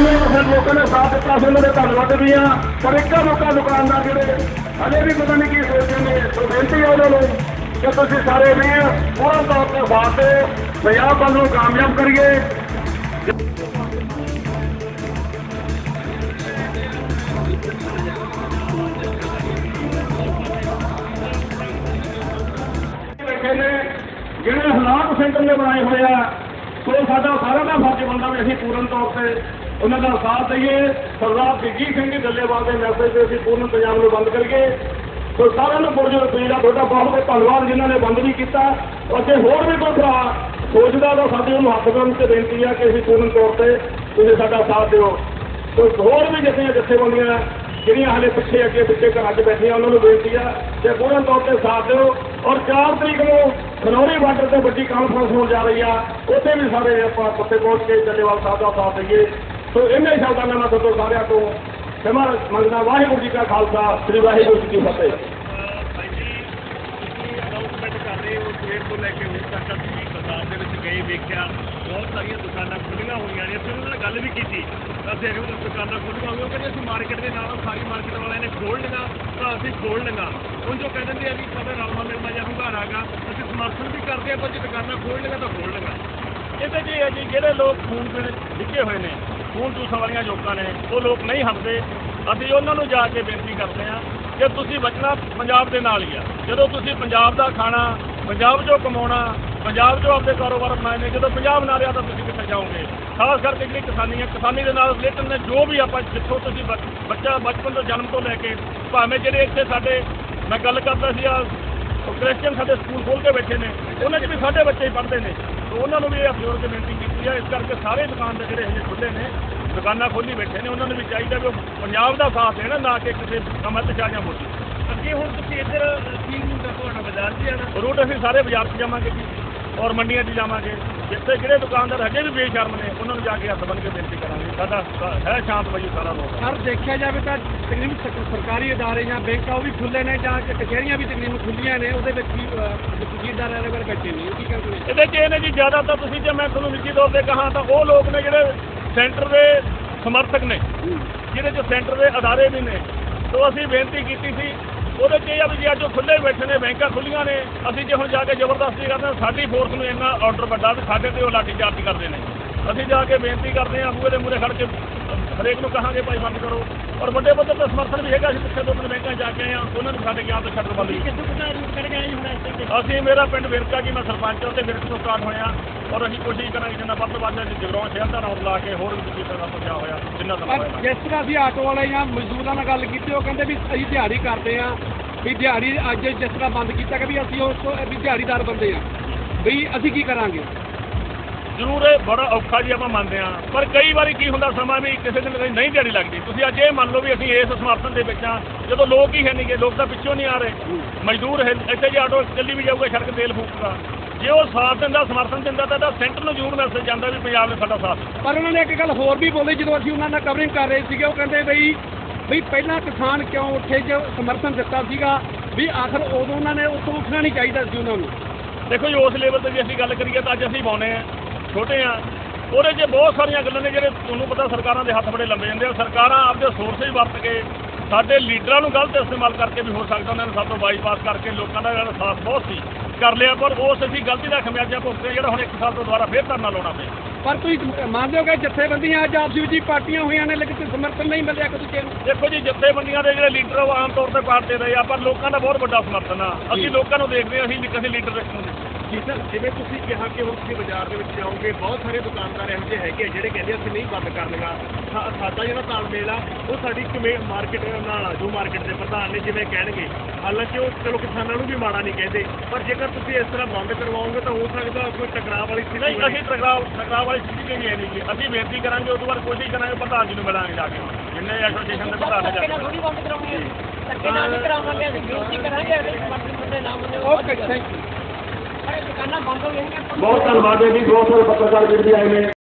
99% ਲੋਕਾਂ ਨੇ ਸਾਥ ਦਿੱਤਾ ਸੀ, ਉਹਨਾਂ ਦੇ ਧੰਨਵਾਦ ਵੀ ਆ। ਪਰ ਇੱਕਾ ਲੋਕਾਂ ਦੁਕਾਨਦਾਰ ਜਿਹੜੇ ਹਲੇ ਵੀ ਪਤਾ ਨਹੀਂ ਕੀ ਸੋਚਦੇ ਨੇ ਸੋ ਬੇਨਤੀ ਹੈ ਉਹਨਾਂ ਨੂੰ। ਕਿ ਤੁਸੀਂ ਸਾਰੇ ਵੀਰ ਪੂਰਨ ਤੌਰ ਤੇ ਸਾਥ ਦਿਓ ਪੰਜਾਬ ਬੰਦ ਨੂੰ ਕਾਮਯਾਬ ਕਰੀਏ। ਜਿਹੜੇ ਹਾਲਾਤ ਸੈਂਟਰ ਨੇ ਬਣਾਏ ਹੋਏ ਆ, ਸੋ ਸਾਡਾ ਸਾਰਾ ਦਾ ਫਰਜ਼ ਬਣਦਾ ਵੀ ਅਸੀਂ ਪੂਰਨ ਤੌਰ ਤੇ ਉਹਨਾਂ ਦਾ ਸਾਥ ਦਈਏ। ਸਰਦਾਰ ਜਗਜੀਤ ਸਿੰਘ ਜੀ ਡੱਲੇਵਾਲ ਦੇ ਮੈਸੇਜ ਤੇ ਅਸੀਂ ਪੂਰਨ ਪੰਜਾਬ ਨੂੰ ਬੰਦ ਕਰੀਏ। ਸੋ ਸਾਰਿਆਂ ਨੂੰ ਪੁਰਜੋਰ ਪੀੜਾ ਤੁਹਾਡਾ ਬਹੁਤ ਬਹੁਤ ਧੰਨਵਾਦ ਜਿਨ੍ਹਾਂ ਨੇ ਬੰਦ ਨਹੀਂ ਕੀਤਾ। ਅਤੇ ਹੋਰ ਵੀ ਕੋਈ ਭਰਾ ਸੋਚਦਾ ਤਾਂ ਸਾਡੇ ਨੂੰ ਹੱਥ ਬੰਨ ਕੇ ਬੇਨਤੀ ਆ ਕਿ ਅਸੀਂ ਪੂਰਨ ਤੌਰ ਤੇ ਤੁਸੀਂ ਸਾਡਾ ਸਾਥ ਦਿਓ। ਸੋ ਹੋਰ ਵੀ ਜਿੱਥੇ ਜਥੇਬੰਦੀਆਂ ਜਿਹੜੀਆਂ ਹਾਲੇ ਪਿੱਛੇ ਅੱਗੇ ਪਿੱਛੇ ਘਰਾਂ 'ਚ ਬੈਠੀਆਂ, ਉਹਨਾਂ ਨੂੰ ਬੇਨਤੀ ਆ ਕਿ ਪੂਰਨ ਤੌਰ ਤੇ ਸਾਥ ਦਿਓ। ਔਰ 4 ਤਰੀਕ ਨੂੰ ਖਨੌਰੀ ਬਾਰਡਰ ਤੇ ਵੱਡੀ ਕਾਨਫਰੰਸ ਹੋਣ ਜਾ ਰਹੀ ਆ। ਉੱਥੇ ਵੀ ਸਾਰੇ ਆਪਾਂ ਉੱਥੇ ਪਹੁੰਚ ਕੇ ਜੱਲੇਵਾਲ ਸਾਹਿਬ ਦਾ ਸਾਥ ਦਈਏ। ਸੋ ਇਹਨਾਂ ਹੀ ਸ਼ਬਦਾਂ ਨਾਲ ਮੈਂ ਤੁਹਾਡੇ ਸਾਰਿਆਂ ਤੋਂ। ਸਮਾਂ ਮੰਗਦਾ ਵਾਹਿਗੁਰੂ ਜੀ ਕਾ ਖਾਲਸਾ, ਸ੍ਰੀ ਵਾਹਿਗੁਰੂ ਜੀ ਕੀ ਫਤਿਹ। ਭਾਈ ਜੀ ਤੁਸੀਂ ਅਨਾਉਂਸਮੈਂਟ ਕਰ ਰਹੇ ਹੋ ਤੋਂ ਲੈ ਕੇ ਹੁਣ ਤੱਕ ਅਸੀਂ ਬਾਜ਼ਾਰ ਦੇ ਵਿੱਚ ਗਏ ਵੇਖਿਆ ਬਹੁਤ ਸਾਰੀਆਂ ਦੁਕਾਨਾਂ ਖੁੱਲੀਆਂ ਹੋਈਆਂ ਨੇ ਅਸੀਂ ਉਹਨਾਂ ਨਾਲ ਗੱਲ ਵੀ ਕੀਤੀ ਅਸੀਂ ਅਗਰ ਉਹ ਦੁਕਾਨਾਂ ਖੁੱਲੀਆਂ ਹੋਈਆਂ ਕਹਿੰਦੇ ਅਸੀਂ ਮਾਰਕੀਟ ਦੇ ਨਾਲ ਸਾਰੀ ਮਾਰਕੀਟ ਵਾਲਿਆਂ ਨੇ ਖੋਲ ਲਈਆਂ ਤਾਂ ਅਸੀਂ ਖੋਲ ਲਈਆਂ ਹੁਣ ਜੋ ਕਹਿ ਦਿੰਦੇ ਆ ਵੀ ਸਾਡਾ ਰਲਮਾ ਮਿਲਮਾ ਜਾਂ ਹੁੰਗਾਰਾ ਗਾ ਅਸੀਂ ਸਮਰਥਨ ਵੀ ਕਰਦੇ ਆ ਪਰ ਜੇ ਦੁਕਾਨਾਂ ਖੋਲ ਲਈਆਂ ਤਾਂ ਖੋਲ ਲਈਆਂ ਇਹਦੇ ਜੀ ਹੈ ਜੀ ਜਿਹੜੇ ਲੋਕ ਖੂਨ ਪੀਣ ਡਿੱਗੇ ਹੋਏ ਨੇ ਖੂਨ ਚੂਸਾਂ ਵਾਲੀਆਂ ਲੋਕਾਂ ਨੇ, ਉਹ ਲੋਕ ਨਹੀਂ ਹਟਦੇ ਅਸੀਂ ਉਹਨਾਂ ਨੂੰ ਜਾ ਕੇ ਬੇਨਤੀ ਕਰਦੇ ਹਾਂ ਕਿ ਤੁਸੀਂ ਬਚਣਾ ਪੰਜਾਬ ਦੇ ਨਾਲ ਹੀ ਆ। ਜਦੋਂ ਤੁਸੀਂ ਪੰਜਾਬ ਦਾ ਖਾਣਾ, ਪੰਜਾਬ 'ਚੋਂ ਕਮਾਉਣਾ, ਪੰਜਾਬ 'ਚੋਂ ਆਪਦੇ ਕਾਰੋਬਾਰ ਬਣਾਏ ਨੇ, ਜਦੋਂ ਪੰਜਾਬ ਨਾ ਰਿਹਾ ਤਾਂ ਤੁਸੀਂ ਕਿੱਥੇ ਜਾਓਗੇ? ਖਾਸ ਕਰਕੇ ਜਿਹੜੀ ਕਿਸਾਨੀ ਹੈ ਕਿਸਾਨੀ ਦੇ ਨਾਲ ਰਿਲੇਟਡ ਨੇ, ਜੋ ਵੀ ਆਪਾਂ ਜਿੱਥੋਂ ਤੁਸੀਂ ਬੱਚ- ਬੱਚਾ ਬਚਪਨ ਤੋਂ ਜਨਮ ਤੋਂ ਲੈ ਕੇ, ਭਾਵੇਂ ਜਿਹੜੇ ਇੱਥੇ ਸਾਡੇ, ਮੈਂ ਗੱਲ ਕਰਦਾ ਸੀ ਆ ਕ੍ਰਿਸਚੀਅਨ ਸਾਡੇ ਸਕੂਲ ਖੋਲ ਕੇ ਬੈਠੇ ਨੇ, ਉਹਨਾਂ 'ਚ ਵੀ ਸਾਡੇ ਬੱਚੇ ਹੀ ਪੜ੍ਹਦੇ ਨੇ। ਉਹਨਾਂ ਨੂੰ ਵੀ ਇਹ ਅਪਲੋਡ ਕੇ ਬੇਨਤੀ ਕੀਤੀ ਹੈ ਇਸ ਕਰਕੇ ਸਾਰੇ ਦੁਕਾਨ ਦੇ ਜਿਹੜੇ ਹਜੇ ਖੁੱਲੇ ਨੇ ਦੁਕਾਨਾਂ ਖੋਲੀ ਬੈਠੇ ਨੇ ਉਹਨਾਂ ਨੂੰ ਵੀ ਚਾਹੀਦਾ ਵੀ ਉਹ ਪੰਜਾਬ ਦਾ ਸਾਥ ਦੇਣ ਨਾ ਕਿ ਕਿਸੇ ਕਮਤ ਚਾਹਾਂ ਮੋਦੀ। ਅੱਗੇ ਹੁਣ ਤੁਸੀਂ ਇੱਧਰ ਕੀ ਰੂਟ ਤੁਹਾਡਾ ਬਾਜ਼ਾਰ 'ਚ ਜਾਣਾ ਰੂਟ ਅਸੀਂ ਸਾਰੇ ਬਾਜ਼ਾਰ 'ਚ ਜਾਵਾਂਗੇ ਜੀ। ਔਰ ਮੰਡੀਆਂ 'ਚ ਜਾਵਾਂਗੇ। ਜਿੱਥੇ ਜਿਹੜੇ ਦੁਕਾਨਦਾਰ ਹਜੇ ਵੀ ਬੇਸ਼ਰਮ ਨੇ ਉਹਨਾਂ ਨੂੰ ਜਾ ਕੇ ਹੱਥ ਬੰਨ੍ਹ ਕੇ ਬੇਨਤੀ ਕਰਾਂਗੇ। ਸਾਡਾ ਹੈ ਸ਼ਾਂਤ ਵਜੀ ਸਾਰਾ ਲੋਕ। ਸਰ ਦੇਖਿਆ ਜਾਵੇ ਤਾਂ ਤਕਰੀਬਨ ਸਰ- ਸਰਕਾਰੀ ਅਦਾਰੇ ਜਾਂ ਬੈਂਕ ਆ ਉਹ ਵੀ ਖੁੱਲੇ ਨੇ ਜਾਂ ਕਚਹਿਰੀਆਂ ਵੀ ਤਕਰੀਬਨ ਖੁੱਲੀਆਂ ਨੇ ਉਹਦੇ ਵਿੱਚ ਵੀ ਵਕੀਲਦਾਰ ਵਾਲੇ ਵਰ ਬੈਠੇ ਨੇ। ਕੀ ਕਰਦੇ ਨੇ ਇਹਦੇ 'ਚ ਇਹ ਨੇ ਜੀ ਜ਼ਿਆਦਾਤਰ ਤੁਸੀਂ ਜੇ ਮੈਂ ਤੁਹਾਨੂੰ ਨਿੱਜੀ ਤੌਰ ਤੇ ਕਹਾਂ ਤਾਂ ਉਹ ਲੋਕ ਨੇ ਜਿਹੜੇ ਸੈਂਟਰ ਦੇ ਸਮਰਥਕ ਨੇ ਜਿਹਦੇ 'ਚ ਸੈਂਟਰ ਦੇ ਅਦਾਰੇ ਵੀ ਨੇ। ਤੋਂ ਅਸੀਂ ਬੇਨਤੀ ਕੀਤੀ ਸੀ ਉਹਦੇ 'ਚ ਇਹ ਆ ਵੀ ਜੇ ਅੱਜ ਉਹ ਖੁੱਲੇ ਬੈਠੇ ਨੇ, ਬੈਂਕਾਂ ਖੁੱਲੀਆਂ ਨੇ, ਅਸੀਂ ਜੇ ਹੁਣ ਜਾ ਕੇ ਜ਼ਬਰਦਸਤੀ ਕਰਦੇ ਹਾਂ, ਸਾਡੀ ਫੋਰਸ ਨੂੰ ਇੰਨਾ ਆਰਡਰ ਵੱਡਾ ਵੀ ਸਾਡੇ ਤੇ ਉਹ ਲਾਠੀ ਚਾਰਜ ਕਰਦੇ ਨੇ। ਅਸੀਂ ਜਾ ਕੇ ਬੇਨਤੀ ਕਰਦੇ ਹਾਂ, ਬੂਹੇ ਦੇ ਮੂਹਰੇ ਖੜ ਕੇ ਹਰੇਕ ਨੂੰ ਕਹਾਂਗੇ ਭਾਈ ਬੰਦ ਕਰੋ। ਔਰ ਵੱਡੇ ਪੱਧਰ ਤੇ ਸਮਰਥਨ ਵੀ ਹੈਗਾ। ਅਸੀਂ ਪਿੱਛੇ ਦੋ ਤਿੰਨ ਬੈਂਕਾਂ ਜਾ ਕੇ ਆਏ ਹਾਂ। ਉਹਨਾਂ ਨੂੰ ਸਾਡੇ ਗਿਆਨ ਤੋਂ ਸ਼ਟਰ ਬੰਦ ਕੀਤੀ ਅਸੀਂ ਮੇਰਾ ਪਿੰਡ ਵਿਰਕਾ ਜੀ ਮੈਂ ਸਰਪੰਚ ਹਾਂ ਤੇ ਵਿਰਕ ਤੋਂ ਸਟਾਰਟ ਹੋਇਆ। ਔਰ ਅਸੀਂ ਕੋਸ਼ਿਸ਼ ਕਰਾਂਗੇ ਜਿੰਨਾ ਵੱਧ ਤੋਂ ਵੱਧ ਜਗਰਾਉਂ ਸ਼ਹਿਰ ਦਾ ਰੌਂਡ ਲਾ ਕੇ ਹੋਰ ਵੀ ਕਿਸੇ ਤਰ੍ਹਾਂ ਪਹੁੰਚਾ ਹੋਇਆ ਜਿੰਨਾ ਦਾ ਪਰ ਜਿਸ ਤਰ੍ਹਾਂ ਅਸੀਂ ਆਟੋ ਵਾਲੇ ਜਾਂ ਮਜ਼ਦੂਰਾਂ ਨਾਲ ਗੱਲ ਕੀਤੀ ਉਹ ਕਹਿੰਦੇ ਵੀ ਅਸੀਂ ਦਿਹਾੜੀ ਕਰਦੇ ਆ ਵੀ ਦਿਹਾੜੀ ਅੱਜ ਜਿਸ ਤਰ੍ਹਾਂ ਬੰਦ ਕੀਤਾ ਕਿ ਵੀ ਅਸੀਂ ਉਸ ਤੋਂ ਵੀ ਦਿਹਾੜੀਦਾਰ ਬੰਦੇ ਆ ਵੀ ਅਸੀਂ ਕੀ ਕਰਾਂਗੇ? ਜ਼ਰੂਰ ਇਹ ਬੜਾ ਔਖਾ ਜੀ ਆਪਾਂ ਮੰਨਦੇ ਹਾਂ। ਪਰ ਕਈ ਵਾਰੀ ਕੀ ਹੁੰਦਾ ਸਮਾਂ ਵੀ ਕਿਸੇ ਦਿਨ ਕਦੀ ਨਹੀਂ ਦਿਹਾੜੀ ਲੱਗਦੀ। ਤੁਸੀਂ ਅੱਜ ਇਹ ਮੰਨ ਲਓ ਵੀ ਅਸੀਂ ਇਸ ਸਮਰਥਨ ਦੇ ਵਿੱਚ ਆ ਜਦੋਂ ਲੋਕ ਹੀ ਹੈ ਨਹੀਂਗੇ ਲੋਕ ਤਾਂ ਪਿੱਛੋਂ ਨਹੀਂ ਆ ਰਹੇ। ਮਜ਼ਦੂਰ ਹੈ ਇੱਥੇ ਜੇ ਆਟੋ ਚੱਲੀ ਵੀ ਜਾਊਗਾ ਸੜਕ ਤੇਲ ਫੂਕੂਗਾ। ਜੇ ਉਹ ਸਾਥ ਦਿੰਦਾ ਸਮਰਥਨ ਦਿੰਦਾ ਤਾਂ ਇਹਦਾ ਸੈਂਟਰ ਨੂੰ ਜ਼ਰੂਰ ਮੈਸੇਜ ਜਾਂਦਾ ਵੀ ਪੰਜਾਬ ਨੇ ਸਾਡਾ ਸਾਥ। ਪਰ ਉਹਨਾਂ ਨੇ ਇੱਕ ਗੱਲ ਹੋਰ ਵੀ ਬੋਲੀ ਜਦੋਂ ਅਸੀਂ ਉਹਨਾਂ ਨਾਲ ਕਵਰਿੰਗ ਕਰ ਰਹੇ ਸੀਗੇ ਉਹ ਕਹਿੰਦੇ ਬਈ ਵੀ ਪਹਿਲਾਂ ਕਿਸਾਨ ਕਿਉਂ ਉੱਠੇ ਜੇ ਸਮਰਥਨ ਦਿੱਤਾ ਸੀਗਾ? ਵੀ ਆਖਰ ਉਦੋਂ ਉਹਨਾਂ ਨੇ ਉੱਥੋਂ ਉੱਠਣਾ ਨਹੀਂ ਚਾਹੀਦਾ ਸੀ ਉਹਨਾਂ ਨੂੰ। ਦੇਖੋ ਜੀ ਉਸ ਲੈਵਲ ਤੇ ਵੀ ਅਸੀਂ ਗੱਲ ਕਰੀਏ ਤਾਂ ਅੱਜ ਅਸੀਂ ਪਾਉਨੇ ਆ ਛੋਟੇ ਆ। ਉਹਦੇ 'ਚ ਬਹੁਤ ਸਾਰੀਆਂ ਗੱਲਾਂ ਨੇ ਜਿਹੜੇ ਤੁਹਾਨੂੰ ਪਤਾ ਸਰਕਾਰਾਂ ਦੇ ਹੱਥ ਬੜੇ ਲੰਬੇ ਜਾਂਦੇ ਆ। ਸਰਕਾਰਾਂ ਆਪਦੇ ਸੋਰਸੇਜ ਵਰਤ ਕੇ ਸਾਡੇ ਲੀਡਰਾਂ ਨੂੰ ਗਲਤ ਇਸਤੇਮਾਲ ਕਰਕੇ ਵੀ ਹੋ ਸਕਦਾ ਉਹਨਾਂ ਨੇ ਸਭ ਤੋਂ ਬਾਈਪਾਸ ਕਰਕੇ ਲੋਕਾਂ ਦਾ ਜਿਹੜਾ ਸਾਥ ਬਹੁਤ ਸੀ ਕਰ ਲਿਆ। ਪਰ ਉਸ ਅਸੀਂ ਗਲਤੀ ਦਾ ਖਮਿਆਜਾ ਭੁਗਤੇ ਜਿਹੜਾ ਹੁਣ ਇੱਕ ਸਾਲ ਤੋਂ ਦੁਬਾਰਾ ਫੇਰ ਧਰਨਾ ਲਾਉਣਾ ਪਿਆ। ਪਰ ਤੁਸੀਂ ਮੰਨਦੇ ਹੋ ਕਿ ਜਥੇਬੰਦੀਆਂ ਅੱਜ ਆਪਸੀ ਵਿੱਚ ਹੀ ਪਾਰਟੀਆਂ ਹੋਈਆਂ ਨੇ ਲੇਕਿਨ ਸਮਰਥਨ ਨਹੀਂ ਮਿਲਿਆ ਕਿ ਕਿਸੇ ਨੂੰ? ਦੇਖੋ ਜੀ ਜਥੇਬੰਦੀਆਂ ਦੇ ਜਿਹੜੇ ਲੀਡਰ ਉਹ ਆਮ ਤੌਰ ਤੇ ਪਾੜਦੇ ਰਹੇ ਆ ਪਰ ਲੋਕਾਂ ਦਾ ਬਹੁਤ ਵੱਡਾ ਸਮਰਥਨ ਆ। ਅਸੀਂ ਲੋਕਾਂ ਨੂੰ ਦੇਖਦੇ ਹਾਂ ਅਸੀਂ ਕਿਸੇ ਲੀਡਰ ਦੇਖਣ ਨੂੰ ਜੀ ਸਰ ਜਿਵੇਂ ਤੁਸੀਂ ਕਿਹਾ ਕਿ ਹੁਣ ਤੁਸੀਂ ਬਾਜ਼ਾਰ ਦੇ ਵਿੱਚ ਜਾਓਗੇ ਬਹੁਤ ਸਾਰੇ ਦੁਕਾਨਦਾਰ ਇਹੋ ਜਿਹੇ ਹੈਗੇ ਆ ਜਿਹੜੇ ਕਹਿੰਦੇ ਅਸੀਂ ਨਹੀਂ ਬੰਦ ਕਰਨਗਾ ਸਾ- ਸਾਡਾ ਜਿਹੜਾ ਤਾਲਮੇਲ ਆ ਉਹ ਸਾਡੀ ਕਿਵੇਂ ਮਾਰਕੀਟ ਨਾਲ ਆ ਜੋ ਮਾਰਕੀਟ ਦੇ ਪ੍ਰਧਾਨ ਨੇ ਜਿਵੇਂ ਕਹਿਣਗੇ। ਹਾਲਾਂਕਿ ਉਹ ਚਲੋ ਕਿਸਾਨਾਂ ਨੂੰ ਵੀ ਮਾੜਾ ਨਹੀਂ ਕਹਿੰਦੇ ਪਰ ਜੇਕਰ ਤੁਸੀਂ ਇਸ ਤਰ੍ਹਾਂ ਬੰਦ ਕਰਵਾਓਗੇ ਤਾਂ ਹੋ ਸਕਦਾ ਕੋਈ ਟਕਰਾਅ ਵਾਲੀ ਸਥਿਤੀ ਨਹੀਂ ਅਸੀਂ ਟਕਰਾਅ ਟਕਰਾਅ ਵਾਲੀ ਸਥਿਤੀ ਤੇ ਨਹੀਂ ਆਈ ਜੀ। ਅਸੀਂ ਬੇਨਤੀ ਕਰਾਂਗੇ ਉਸ ਤੋਂ ਬਾਅਦ ਕੋਸ਼ਿਸ਼ ਕਰਾਂਗੇ ਪ੍ਰਧਾਨ ਜੀ ਨੂੰ ਮਿਲਾਂਗੇ ਜਾ ਕੇ। ਜਿੰਨੇ ਐਸੋਸੀਏਸ਼ਨ ਦੇ ਪ੍ਰਧਾਨ ਨੇ ਜਾ ਕੇ। ਥੋੜੀ ਬੰਦ ਕਰਾਉਣੀ ਹੈ ਧੱਕੇ ਨਾਲ ਨਹੀਂ ਕਰਾਵਾਂਗੇ ਅਸੀਂ ਬੇਨਤੀ ਕਰਾਂਗੇ ਅਗਲੇ ਸਮਰਥਨ ਬੰਦੇ ਨਾ ਮੰਨੇ ਓਕੇ ਥੈਂਕ ਯੂ ਬਹੁਤ ਧੰਨਵਾਦ ਹੈ ਜੀ ਬਹੁਤ ਸਾਰੇ ਪੱਤਰਕਾਰ ਵੀਰ ਵੀ ਆਏ ਨੇ।